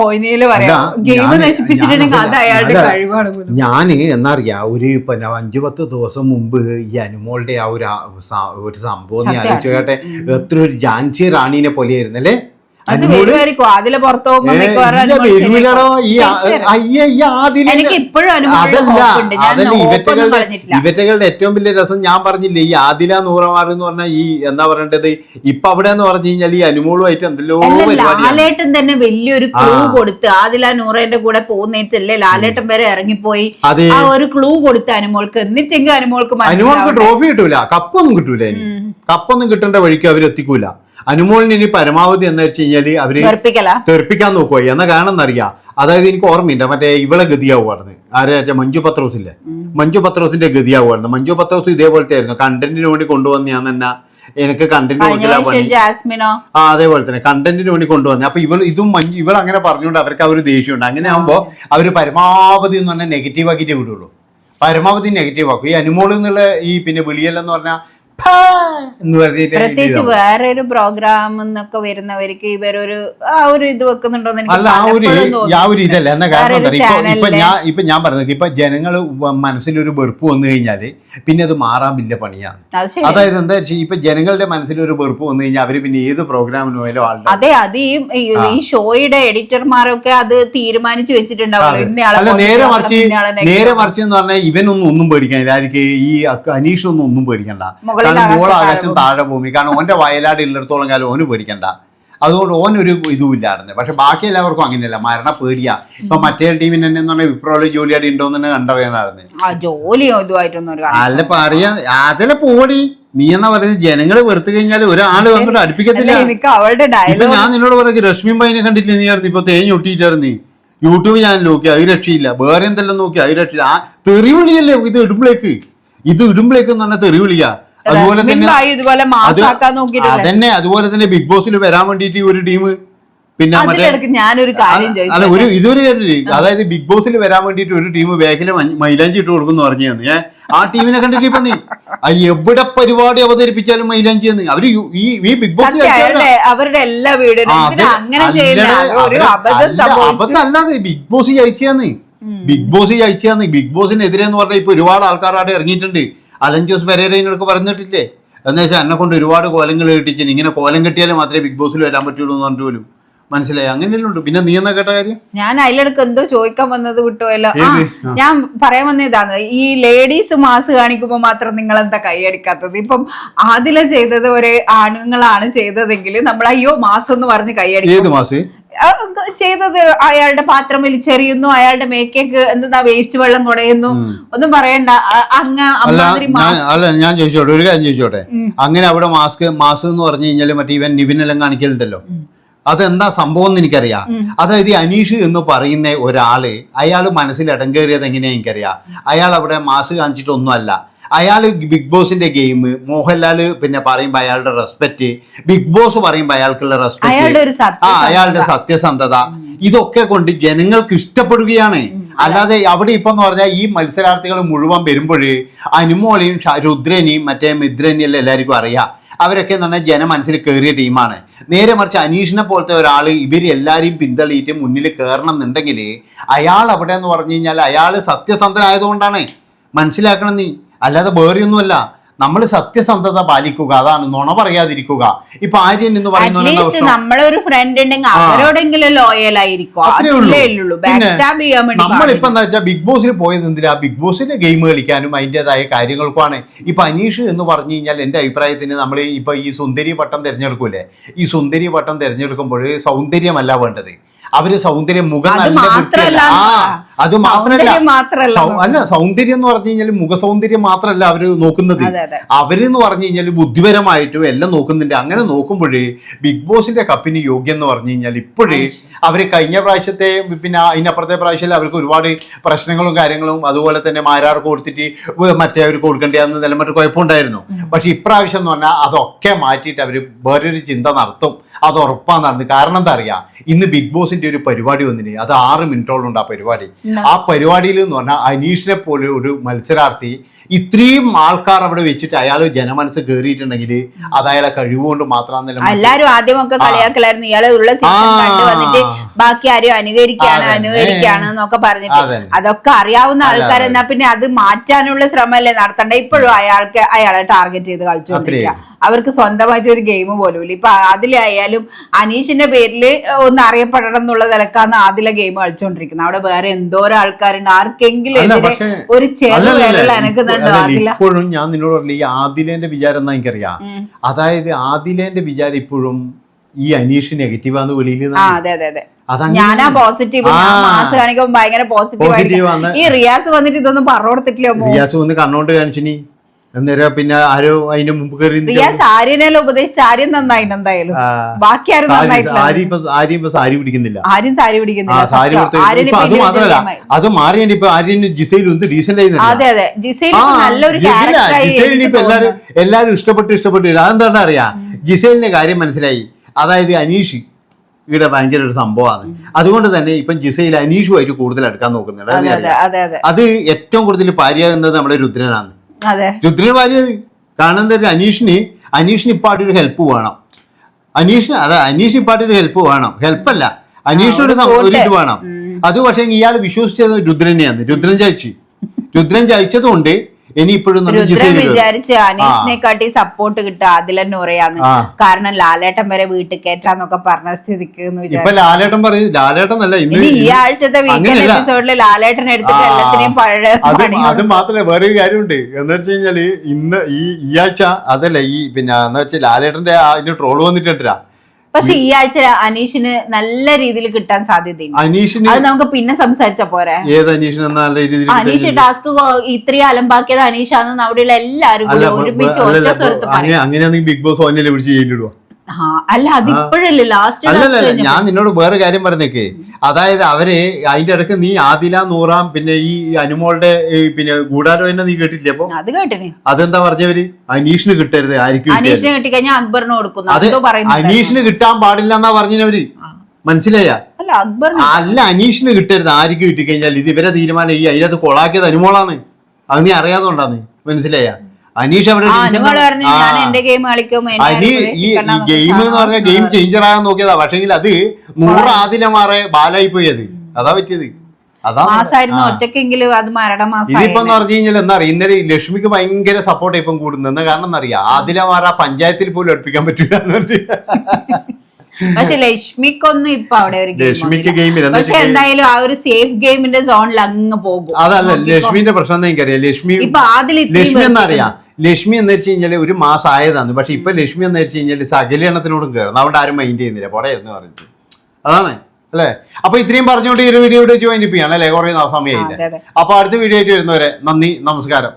ഓയിനിയിൽ പറയാം ഗെയിം ഞാൻ നശിപ്പിച്ചിട്ടുണ്ടെങ്കിൽ അത് അയാളുടെ. കഴിവാണ്. ഞാൻ എന്നറിയാ ഒരു പിന്നെ അഞ്ചു പത്ത് ദിവസം മുമ്പ് ഈ അനുമോളുടെ ആ ഒരു ഒരു സംഭവം ഞാൻ. കേട്ടെ എത്ര ഒരു ജാൻസി റാണീനെ പോലെയായിരുന്നല്ലേ അതിലെ പുറത്ത് എനിക്ക് ഇപ്പോഴും ഇവറ്റകളുടെ ഏറ്റവും വലിയ രസം ഞാൻ പറഞ്ഞില്ലേ ഈ ആദില നൂറമാർ എന്ന് പറഞ്ഞാൽ ഈ എന്താ പറയേണ്ടത്? ഇപ്പൊ അവിടെ എന്ന് പറഞ്ഞു കഴിഞ്ഞാൽ ഈ അനുമോളുമായിട്ട് എന്തെല്ലോ ലാലേട്ടൻ തന്നെ വലിയൊരു ക്ലൂ. കൊടുത്ത് ആദില നൂറേന്റെ കൂടെ പോകുന്നേറ്റല്ലേ ലാലേട്ടൻ വരെ ഇറങ്ങിപ്പോയി. ആ ഒരു ക്ലൂ കൊടുത്ത് അനുമോൾക്ക്. എന്നിട്ടെങ്കിൽ അനുമോൾക്ക് അനുമോൾക്ക് ട്രോഫി കിട്ടൂല കപ്പൊന്നും കിട്ടൂല കപ്പൊന്നും കിട്ടേണ്ട വഴിക്ക് അവരെത്തിക്കൂല. അനുമോളിന് ഇനി പരമാവധി എന്ന് വെച്ച് കഴിഞ്ഞാൽ അവർ തെറിപ്പിക്കാൻ നോക്കുക എന്ന കാരണം എന്നറിയാം? അതായത് എനിക്ക് ഓർമ്മയുണ്ട്. മറ്റേ ഇവളെ ഗതിയാവുമായിരുന്നു ആരെ? മഞ്ജു പത്രോസില്ലേ? മഞ്ജു പത്രോസിന്റെ ഗതിയാവുമായിരുന്നു മഞ്ജു പത്രോസ് ഇതേപോലത്തെ ആയിരുന്നു. കണ്ടന്റിന് വേണ്ടി കൊണ്ടുവന്ന് ഞാൻ തന്നെ എനിക്ക് കണ്ടന്റ് ജാസ്മിനോ? ആ അതേപോലെ തന്നെ. കണ്ടന്റിന് വേണ്ടി കൊണ്ടുവന്നെ അപ്പൊ ഇവൾ ഇതും മഞ്ജു ഇവൾ അങ്ങനെ പറഞ്ഞുകൊണ്ട് അവർക്ക് ആ ഒരു ദേഷ്യമുണ്ട്. അങ്ങനെ ആകുമ്പോ അവർ പരമാവധി എന്ന് പറഞ്ഞാൽ നെഗറ്റീവ് ആക്കിയിട്ടേ വിടുള്ളൂ. പരമാവധി നെഗറ്റീവ് ആക്കും. ഈ അനുമോൾ എന്നുള്ള ഈ പിന്നെ വിളിയല്ലെന്ന് പറഞ്ഞാൽ പ്രത്യേകിച്ച് വേറൊരു പ്രോഗ്രാം എന്നൊക്കെ വരുന്നവർക്ക് ഇവരൊരു ആ ഒരു ഇത് വെക്കുന്നുണ്ടോന്ന് എനിക്ക് ഒരു ഒരു ഇപ്പൊ ഞാൻ പറഞ്ഞത് ഇപ്പൊ ജനങ്ങൾ മനസ്സിലൊരു വെറുപ്പ് വന്നു കഴിഞ്ഞാൽ പിന്നെ അത് മാറാമില്ല പണിയാണ്. അതായത് എന്താ വെച്ചാൽ ഇപ്പൊ ജനങ്ങളുടെ മനസ്സിൽ ഒരു വെറുപ്പ് വന്നു കഴിഞ്ഞാൽ അവർ പിന്നെ ഏത് പ്രോഗ്രാമിന് പോയാലും അതെ അത് ഈ ഷോയുടെ എഡിറ്റർമാരൊക്കെ അത് തീരുമാനിച്ചു വെച്ചിട്ടുണ്ടാവും. നേരെ മറിച്ച് നേരെ മറിച്ച് എന്ന് പറഞ്ഞാൽ ഇവനൊന്നും ഒന്നും പേടിക്കാനില്ല ആർക്ക് ഈ അനീഷ് ഒന്നും ഒന്നും പേടിക്കണ്ട. കാരണം മോൾ താഴെ ആകാശം താഴെ ഭൂമി. കാരണം ഓന്റെ വയലാട് ഇല്ലടത്തോളം കാലം ഓന് പേടിക്കണ്ട. അതുകൊണ്ട് ഓനൊരു ഇതും ഇല്ലായിരുന്നു പക്ഷെ ബാക്കി എല്ലാവർക്കും അങ്ങനെയല്ല. മരണ പേടിയാ. ഇപ്പൊ മറ്റേ ടീമിന് തന്നെ എന്ന് പറഞ്ഞാൽ വിപ്രോയിൽ ജോലിയാടി ഉണ്ടോ എന്ന് തന്നെ കണ്ടറിയാനായിരുന്നു പറയാ അതല്ല പോടി. നീ എന്നാ പറയുന്നത് ജനങ്ങൾ വെറുത്തു കഴിഞ്ഞാൽ ഒരാൾ വന്നിട്ട് അടുപ്പിക്കത്തില്ല. ഇപ്പൊ ഞാൻ നിന്നോട് പറയുക രശ്മി പൈനെ കണ്ടില്ല നീ ആയിരുന്നു? ഇപ്പൊ തേഞ്ഞ് ഒട്ടിയിട്ടായിരുന്നു യൂട്യൂബ് ചാനൽ നോക്കി. അത് രക്ഷയില്ല. വേറെ എന്തെല്ലാം നോക്കി? അത് രക്ഷയില്ല. ആ തെറി വിളിയല്ലേ ഇത് ഇടുമ്പളേക്ക്? ഇത് ഇടുമ്പളേക്ക് എന്ന് പറഞ്ഞാൽ തെറി അതുപോലെ തന്നെ ഇതുപോലെ മാസാക്കാൻ അതന്നെ അതുപോലെ തന്നെ ബിഗ് ബോസിൽ വരാൻ വേണ്ടിയിട്ട് ഒരു ടീം പിന്നെ ഞാനൊരു കാര്യം അല്ല ഒരു ഇതൊരു? അതായത് ബിഗ് ബോസിൽ വരാൻ വേണ്ടിയിട്ട് ഒരു ടീം ബാക്കിൽ മൈലാഞ്ചി ഇട്ട് കൊടുക്കുന്നു പറഞ്ഞു ഞാൻ ആ ടീമിനെ കണ്ടിട്ട് ഇപ്പൊ നീ? എവിടെ പരിപാടി അവതരിപ്പിച്ചാലും മൈലാഞ്ചി എന്ന്? അവർ ഈ ഈ ബിഗ് ബോസ് അവരുടെ എല്ലാ വീടുകളും അങ്ങനെ അബദ്ധമല്ലാതെ ബിഗ് ബോസ് ജയിച്ചാന്ന്. ബിഗ് ബോസ് ജയിച്ചാന്ന്. ബിഗ് ബോസിനെതിരെ എന്ന് പറഞ്ഞാൽ ഇപ്പൊ ഒരുപാട് ആൾക്കാർ അവിടെ ഇറങ്ങിയിട്ടുണ്ട്. അലൻ ജോസ് പെരേരനൊക്കെ പറഞ്ഞിട്ടില്ലേ? എന്ന് വെച്ചാൽ എന്നെ കൊണ്ട് ഒരുപാട് കോലങ്ങൾ കിട്ടിച്ചു ഇങ്ങനെ കോലം കെട്ടിയാലും മാത്രമേ ബിഗ് ബോസിൽ വരാൻ പറ്റുള്ളൂ എന്ന് പറഞ്ഞിട്ട് പോലും. മനസ്സിലായി? അങ്ങനെയല്ലേ ഉണ്ട്. പിന്നെ നീ എന്നാ കേട്ട കാര്യം? ഞാൻ അതിലെടുക്ക് എന്തോ ചോദിക്കാൻ വന്നത് വിട്ടുമല്ലോ ഞാൻ പറയാൻ വന്ന ഇതാണ്. ഈ ലേഡീസ് മാസ് കാണിക്കുമ്പോ മാത്രം നിങ്ങൾ എന്താ കൈയടിക്കാത്തത് ഇപ്പം ആദില ചെയ്തത് ഒരു ആണുങ്ങളാണ് ചെയ്തതെങ്കിൽ നമ്മൾ അയ്യോ മാസം എന്ന് പറഞ്ഞ് കൈയടിക്കും ചെയ്തത് അയാളുടെ പാത്രം വലിച്ചെറിയുന്നു അയാളുടെ മേക്കേക്ക് എന്താ വേസ്റ്റ് വെള്ളം കുടയുന്നു. ഒന്നും പറയണ്ട. അങ്ങ അല്ല ഞാൻ ചോദിച്ചോട്ടെ ഒരു കാര്യം ചോദിച്ചോട്ടെ. അങ്ങനെ അവിടെ മാസ്ക് മാസ്ക് എന്ന് പറഞ്ഞു കഴിഞ്ഞാൽ മറ്റേ ഇവൻ നിവിനെല്ലാം കാണിക്കലുണ്ടല്ലോ. അതെന്താ സംഭവം എന്ന് എനിക്കറിയാം. അതായത് ഈ അനീഷ് എന്ന് പറയുന്ന ഒരാൾ അയാൾ മനസ്സിൽ ഇടം കയറിയത് എങ്ങനെയാ എനിക്കറിയാം. അയാൾ അവിടെ മാസ് കാണിച്ചിട്ടൊന്നുമല്ല. അയാൾ ബിഗ് ബോസിന്റെ ഗെയിം മോഹൻലാൽ പിന്നെ പറയുമ്പോ അയാളുടെ റെസ്പെക്ട് ബിഗ് ബോസ് പറയുമ്പോ അയാൾക്കുള്ള റെസ്പെക്ട് ആ അയാളുടെ സത്യസന്ധത. ഇതൊക്കെ കൊണ്ട് ജനങ്ങൾക്ക് ഇഷ്ടപ്പെടുകയാണ്. അല്ലാതെ അവിടെ ഇപ്പൊ എന്ന് പറഞ്ഞാൽ ഈ മത്സരാർത്ഥികൾ മുഴുവൻ വരുമ്പോൾ അനുമോളെയും രുദ്രനെയും മറ്റേ മിദ്രനെയും എല്ലാം എല്ലാവർക്കും അറിയാം. അവരൊക്കെ എന്ന് പറഞ്ഞാൽ ജന മനസ്സിൽ കയറിയ ടീമാണ് നേരെ മറിച്ച് അനീഷിനെ പോലത്തെ ഒരാൾ ഇവർ എല്ലാവരെയും പിന്തള്ളിയിട്ട് മുന്നിൽ കയറണം എന്നുണ്ടെങ്കിൽ അയാൾ അവിടെ എന്ന് പറഞ്ഞു കഴിഞ്ഞാൽ അയാൾ സത്യസന്ധനായതുകൊണ്ടാണ്. മനസ്സിലാക്കണം നീ അല്ലാതെ വേറെയൊന്നുമല്ല. നമ്മൾ സത്യസന്ധത പാലിക്കുക അതാണ് നുണ പറയാതിരിക്കുക. ഇപ്പൊ ആര്യൻ എന്ന് പറയുന്നത് നമ്മളെ ഒരു ഫ്രണ്ട് ഉണ്ടെങ്കിൽ അവരോടെങ്കിലും ലോയൽ ആയിരിക്കും. നമ്മളിപ്പോ എന്താ വെച്ചാൽ ബിഗ് ബോസിൽ പോയത് എന്തിനാ? ബിഗ് ബോസിന്റെ ഗെയിം കളിക്കാനും അതിന്റെതായ കാര്യങ്ങൾക്കുമാണ്. ഇപ്പൊ അനീഷ് എന്ന് പറഞ്ഞു കഴിഞ്ഞാൽ എന്റെ അഭിപ്രായത്തിന് നമ്മൾ ഇപ്പൊ ഈ സുന്ദരി പട്ടം തിരഞ്ഞെടുക്കൂലേ ഈ സുന്ദരി പട്ടം തിരഞ്ഞെടുക്കുമ്പോൾ സൗന്ദര്യമല്ല വേണ്ടത്. അവർ സൗന്ദര്യം മുഖം അത് നല്ല മാത്രല്ല. വൃത്തിയല്ല ആ അത് മാത്രല്ല. സൗന്ദര്യം അല്ല സൗന്ദര്യം എന്ന് പറഞ്ഞു കഴിഞ്ഞാൽ മുഖ സൗന്ദര്യം മാത്രല്ല അവർ നോക്കുന്നത്. അതെ അതെ. അവർ എന്ന് പറഞ്ഞു കഴിഞ്ഞാൽ ബുദ്ധിപരമായിട്ടും എല്ലാം നോക്കുന്നുണ്ട്. അങ്ങനെ നോക്കുമ്പോഴേ ബിഗ് ബോസിന്റെ കപ്പിന് യോഗ്യം എന്ന് പറഞ്ഞു കഴിഞ്ഞാൽ ഇപ്പോഴേ അവർ കഴിഞ്ഞ പ്രാവശ്യത്തെ പിന്നെ അതിനപ്പുറത്തെ പ്രാവശ്യം അവർക്ക് ഒരുപാട് പ്രശ്നങ്ങളും കാര്യങ്ങളും അതുപോലെ തന്നെ മാരാർക്ക് കൊടുത്തിട്ട് മറ്റേ അവർക്ക് കൊടുക്കേണ്ടതെന്ന് നിലമറ്റ് കുഴപ്പമുണ്ടായിരുന്നു. പക്ഷെ ഇപ്രാവശ്യം എന്ന് പറഞ്ഞാൽ അതൊക്കെ മാറ്റിയിട്ട് അവർ വേറൊരു ചിന്ത നടത്തും. അത് ഉറപ്പാന്ന് നടന്നു കാരണം എന്താ അറിയാ? ഇന്ന് ബിഗ് ബോസിന്റെ ഒരു പരിപാടി വന്നിന്. അത് ആറ് മിനിറ്റോളം ഉണ്ട് ആ പരിപാടി. ആ പരിപാടിയിൽ എന്ന് പറഞ്ഞാൽ അനീഷിനെ പോലെ ഒരു മത്സരാർത്ഥി ഇത്രയും ആൾക്കാർ അവിടെ വെച്ചിട്ട് അയാൾ ജനമനസ്സ് കയറിയിട്ടുണ്ടെങ്കിൽ അത് അയാളെ കഴിവുകൊണ്ട് മാത്രം എല്ലാരും ആദ്യമൊക്കെ കളിയാക്കലായിരുന്നു. ഇയാളെ ഉള്ള വന്നിട്ട് ബാക്കി ആരും അനുകരിക്കാണ്. അനുകരിക്കാണ് എന്നൊക്കെ പറഞ്ഞിട്ട് അതൊക്കെ അറിയാവുന്ന ആൾക്കാരെന്നാ ആൾക്കാർ എന്നാ പിന്നെ അത് മാറ്റാനുള്ള ശ്രമമല്ലേ നടത്തണ്ട? ഇപ്പോഴും അയാൾക്ക് അയാളെ ടാർഗറ്റ് ചെയ്ത് കളിച്ചുകൊണ്ടിരിക്കുക അവർക്ക് സ്വന്തമായിട്ട് ഒരു ഗെയിം പോലും ഇല്ല ഇപ്പൊ അതിലായാലും അനീഷിന്റെ പേരിൽ ഒന്ന് അറിയപ്പെടണം എന്നുള്ള നിലക്കാണ് ആദിലെ ഗെയിം കളിച്ചുകൊണ്ടിരിക്കുന്നത് അവിടെ വേറെ എന്തോരം ആൾക്കാരുണ്ട്. ആർക്കെങ്കിലും എതിരെ ഒരു ചെറു വിരൽ അനക്കുന്നുണ്ടോ ഇപ്പോഴും ഞാൻ നിന്നോട് പറഞ്ഞില്ല ഈ ആദിലേന്റെ വിചാരം എന്നാ എനിക്കറിയാം. അതായത് ആദിലേന്റെ വിചാരം ഇപ്പോഴും ഈ അനീഷ് നെഗറ്റീവാന്ന് വെളിയിൽ ആ അതെ അതെ അതെ. അതങ്ങനെ ഞാനാ പോസിറ്റീവ്. മാസ് കാണിക്കുമ്പോ ഭയങ്കര പോസിറ്റീവ് ഈ റിയാസ് വന്നിട്ട് ഇതൊന്നും പറഞ്ഞു കൊടുത്തിട്ടില്ല. റിയാസ് വന്ന് കണ്ണോണ്ട് കാണിച്ചിനി അന്നേരം പിന്നെ ആരോ അതിന് മുമ്പ് കയറി റിയാസ് ആര്യനെല്ലാം ഉപദേശിച്ച ആര്യൻ നന്നായി എന്തായാലും. ബാക്കി ആരും സാരി ഇപ്പൊ ആരി ഇപ്പൊ സാരി പിടിക്കുന്നില്ല. ആരും സാരി പിടിക്കുന്നില്ല. സാരി അത് മാത്രല്ല അത് മാറിയ ഇപ്പൊ ആര്യന് ജിസയിൽ ഒന്ന് ഡീസന്റ് ആയി അതെ അതെ. ജിസയിൽ നല്ലൊരു ജിസൈലിന് ഇപ്പൊ എല്ലാരും എല്ലാരും ഇഷ്ടപ്പെട്ട് ഇഷ്ടപ്പെട്ടു. അതെന്താ അറിയാ? ജിസൈലിന്റെ കാര്യം മനസ്സിലായി. അതായത് അനീഷ് ഇവിടെ ഭയങ്കര ഒരു സംഭവമാണ്. അതുകൊണ്ട് തന്നെ ഇപ്പം ജിസയിൽ അനീഷുമായിട്ട് കൂടുതൽ അടുക്കാൻ നോക്കുന്നുണ്ട്. അത് ഏറ്റവും കൂടുതൽ പാരിയാകുന്നത് നമ്മുടെ രുദ്രനാണ്. രുദ്രന് ഭാര്യ കാരണം എന്താ അനീഷിന് അനീഷിന് ഇപ്പാട്ടൊരു ഹെൽപ്പ് വേണം. അനീഷിന് അതെ അനീഷിന് ഇപ്പാട്ട് ഒരു ഹെൽപ്പ് വേണം. ഹെൽപ്പല്ല അനീഷിനൊരു ഒരു ഇത് വേണം. അത് പക്ഷേ ഇയാൾ വിശ്വസിച്ചത് രുദ്രനെയാണ്. രുദ്രൻ ചായച്ചു രുദ്രൻ ജയിച്ചതുകൊണ്ട് ഇനി ജിസയിൽ വിചാരിച്ച് അനീഷിനെ കാട്ടി സപ്പോർട്ട് കിട്ടുക. അതിലെന്നെ പറയാന്ന് കാരണം ലാലേട്ടൻ വരെ വീട്ടിൽ കയറ്റാന്നൊക്കെ പറഞ്ഞ സ്ഥിതിക്ക് ഇപ്പൊ ലാലേട്ടൻ പറയും ലാലേട്ടൻ അല്ല ഇന്ന് ഇനി ഈ ആഴ്ചത്തെ വീക്കെൻഡ്. എപ്പിസോഡിൽ ലാലേട്ടൻ എടുത്തിട്ട്. എല്ലാത്തിനെയും പഴയ അത് മാത്രമേ വേറെ ഒരു വേറൊരു കാര്യമുണ്ട്. എന്ന് വെച്ച് കഴിഞ്ഞാൽ ഇന്ന് ഈ ഈ ആഴ്ച അതല്ല ഈ പിന്നെ എന്ന് വെച്ചാൽ ലാലേട്ടന്റെ അതിന് ട്രോൾ വന്നിട്ടില്ല പക്ഷെ ഈ ആഴ്ച അനീഷിന് നല്ല രീതിയിൽ കിട്ടാൻ സാധ്യതയുണ്ട്. അനീഷിന് അത് നമുക്ക് പിന്നെ സംസാരിച്ച പോരെ? ഏത് അനീഷിന് നല്ല രീതിയിൽ അനീഷ് ടാസ്ക് ഇത്രയും അലമ്പാക്കിയത് അനീഷാന്ന് അവിടെയുള്ള അല്ല ഒരുമിച്ച് ഒറ്റ സ്വരത്ത് അങ്ങനെയാണെങ്കിൽ ബിഗ് ബോസ് ഓനെ വിളിച്ച് ചെയ്യിലിടുക ആ, അല്ല അതിപ്പോഴല്ലേ ലാസ്റ്റ് അല്ലല്ല ഞാൻ നിന്നോട് വേറെ കാര്യം പറഞ്ഞേക്ക്. അതായത് അവർ അതിന്റെ ഇടയ്ക്ക് നീ ആദില നൂറാം പിന്നെ ഈ അനുമോളുടെ പിന്നെ പിന്നെ ഗൂഢാലോചന നീ കേട്ടില്ലേ അപ്പൊ? അത് കേട്ടില്ലേ അതെന്താ പറഞ്ഞവര് അനീഷിന് കിട്ടരുത് ആയിരിക്കും അനീഷിന് കിട്ടിക്കഴിഞ്ഞാൽ അക്ബറിന് കൊടുക്കുന്നു അനീഷിന് കിട്ടാൻ പാടില്ല എന്നാ പറഞ്ഞവര് മനസ്സിലായ? അല്ല അനീഷിന് കിട്ടരുത് ആർക്ക് കിട്ടിക്കഴിഞ്ഞാൽ ഇത് ഇവരെ തീരുമാനം ഈ അതിനകത്ത് കൊളാക്കിയത് അനുമോളാണ്. അത് നീ അറിയാതുകൊണ്ടാന്ന് മനസ്സിലായ? അനീഷ് അവിടെ ആ ആ. അനി ഈ ഗെയിം എന്ന് പറഞ്ഞ ഗെയിം ചേഞ്ചർ ആകാൻ നോക്കിയതാ. പക്ഷെങ്കിൽ അത് നൂറ് ആദില മാറെ ബാലായി പോയത്. അതാ പറ്റിയത്. മാസായിരുന്നു. ഒറ്റക്കെങ്കിലും അത് ഇതിപ്പോ പറഞ്ഞു കഴിഞ്ഞാൽ എന്താ അറിയാം? ഇന്നലെ ലക്ഷ്മിക്ക് ഭയങ്കര സപ്പോർട്ട് ഇപ്പം കൂടുന്നത്. എന്ന കാരണം എന്നറിയാം? ആദില മാറ പഞ്ചായത്തിൽ പോലും ഒഴിപ്പിക്കാൻ പറ്റില്ല പക്ഷെ ലക്ഷ്മിക്കൊന്നും ഇപ്പൊ അവിടെ ഒരു ലക്ഷ്മിക്ക്. ഗെയിമില്ല പക്ഷെ എന്തായാലും ആ ഒരു സേഫ് ഗെയിമിന്റെ സോണിൽ അങ്ങ് പോകും. അതല്ല. ലക്ഷ്മിന്റെ പ്രശ്നം എന്താ എനിക്കറിയാം? ലക്ഷ്മി ഇപ്പൊ ആദ്യം ലക്ഷ്മി എന്നറിയാം ലക്ഷ്മി എന്ന് വെച്ച് കഴിഞ്ഞാൽ ഒരു മാസം ആയതാണ്. പക്ഷെ ഇപ്പൊ ലക്ഷ്മി എന്ന് വെച്ച് കഴിഞ്ഞാൽ സകലീകരണത്തിനോടും കയറുന്നു അതുകൊണ്ട് ആരും മൈൻഡ് ചെയ്യുന്നില്ല. എന്ന് പറയുന്നത് അതാണ്. അല്ലേ? അപ്പൊ ഇത്രയും പറഞ്ഞുകൊണ്ട് ഈ ഒരു വീഡിയോ ജോയിൻ ചെയ്യാണ് അല്ലേ? കുറേ സമയമായില്ല? അപ്പൊ അടുത്ത വീഡിയോ ആയിട്ട് വരുന്നവരെ നന്ദി നമസ്കാരം.